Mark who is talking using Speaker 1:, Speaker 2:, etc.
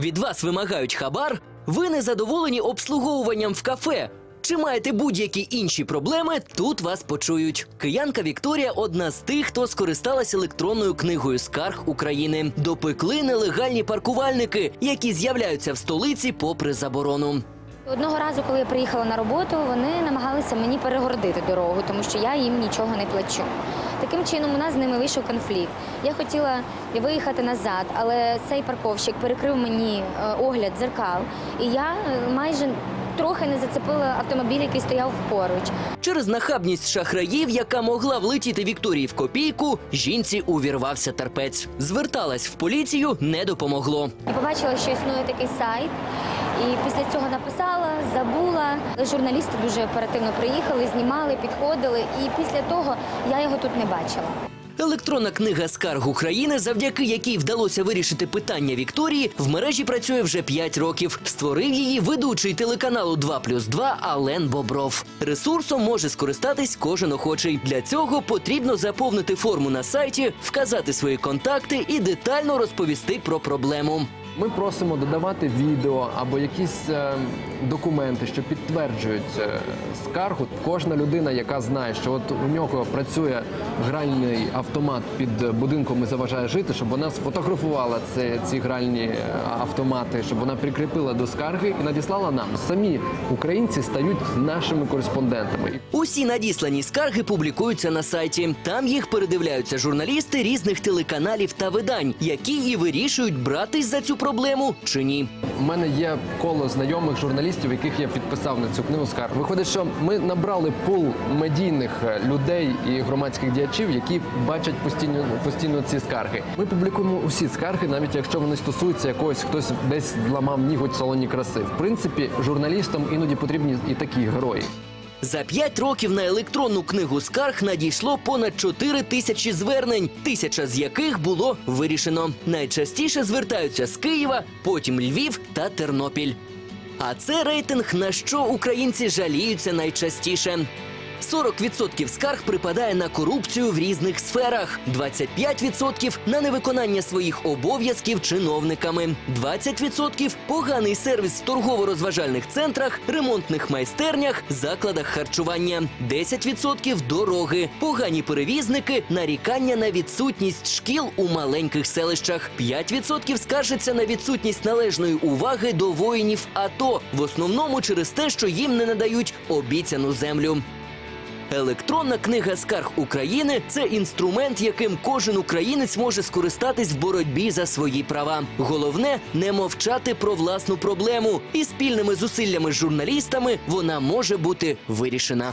Speaker 1: Від вас вимагають хабар? Ви не задоволені обслуговуванням в кафе? Чи маєте будь-які інші проблеми? Тут вас почують. Киянка Вікторія одна з тих, хто скористалась електронною книгою скарг України. Допекли нелегальні паркувальники, які з'являються в столиці попри заборону.
Speaker 2: Одного разу, коли я приїхала на роботу, вони намагалися мені перегородити дорогу, тому що я їм нічого не плачу. Таким чином, у нас з ними вийшов конфлікт. Я хотіла виїхати назад, але цей парковщик перекрив мені е, огляд дзеркал, і я е, майже трохи не зацепила автомобіль, який стояв поруч.
Speaker 1: Через нахабність шахраїв, яка могла влетіти Вікторії в копійку, жінці увірвався терпець. Зверталась в поліцію, не допомогло.
Speaker 2: І побачила, що існує такий сайт. І після цього написала, забула. Журналісти дуже оперативно приїхали, знімали, підходили. І після того я його тут не бачила.
Speaker 1: Електронна книга скарг України, завдяки якій вдалося вирішити питання Вікторії, в мережі працює вже 5 років. Створив її ведучий телеканалу 2 плюс 2 Ален Бобров. Ресурсом може скористатись кожен охочий. Для цього потрібно заповнити форму на сайті, вказати свої контакти і детально розповісти про проблему.
Speaker 3: Ми просимо додавати відео або якісь е, документи, що підтверджують е, скаргу. Кожна людина, яка знає, що от у нього працює гральний автомат під будинком і заважає жити, щоб вона сфотографувала це, ці гральні е, автомати, щоб вона прикріпила до скарги і надіслала нам. Самі українці стають нашими кореспондентами.
Speaker 1: Усі надіслані скарги публікуються на сайті. Там їх передивляються журналісти різних телеканалів та видань, які і вирішують братись за цю проблему чи ні.
Speaker 3: У мене є коло знайомих журналістів, яких я підписав на цю книгу скарг. Виходить, що ми набрали пул медійних е, людей і громадських діячів, які бачать постійно постійно ці скарги. Ми публікуємо усі скарги, навіть якщо вони стосуються якогось, хтось десь зламав ніготь в салоні краси. В принципі, журналістам іноді потрібні і такі герої.
Speaker 1: За п'ять років на електронну книгу скарг надійшло понад 4 тисячі звернень, тисяча з яких було вирішено. Найчастіше звертаються з Києва, потім Львів та Тернопіль. А це рейтинг, на що українці жаліються найчастіше. 40% скарг припадає на корупцію в різних сферах, 25% на невиконання своїх обов'язків чиновниками, 20% поганий сервіс в торгово-розважальних центрах, ремонтних майстернях, закладах харчування, 10% дороги, погані перевізники, нарікання на відсутність шкіл у маленьких селищах, 5% скаржаться на відсутність належної уваги до воїнів АТО, в основному через те, що їм не надають обіцяну землю. Електронна книга скарг України це інструмент, яким кожен українець може скористатись в боротьбі за свої права. Головне не мовчати про власну проблему, і спільними зусиллями з журналістами вона може бути вирішена.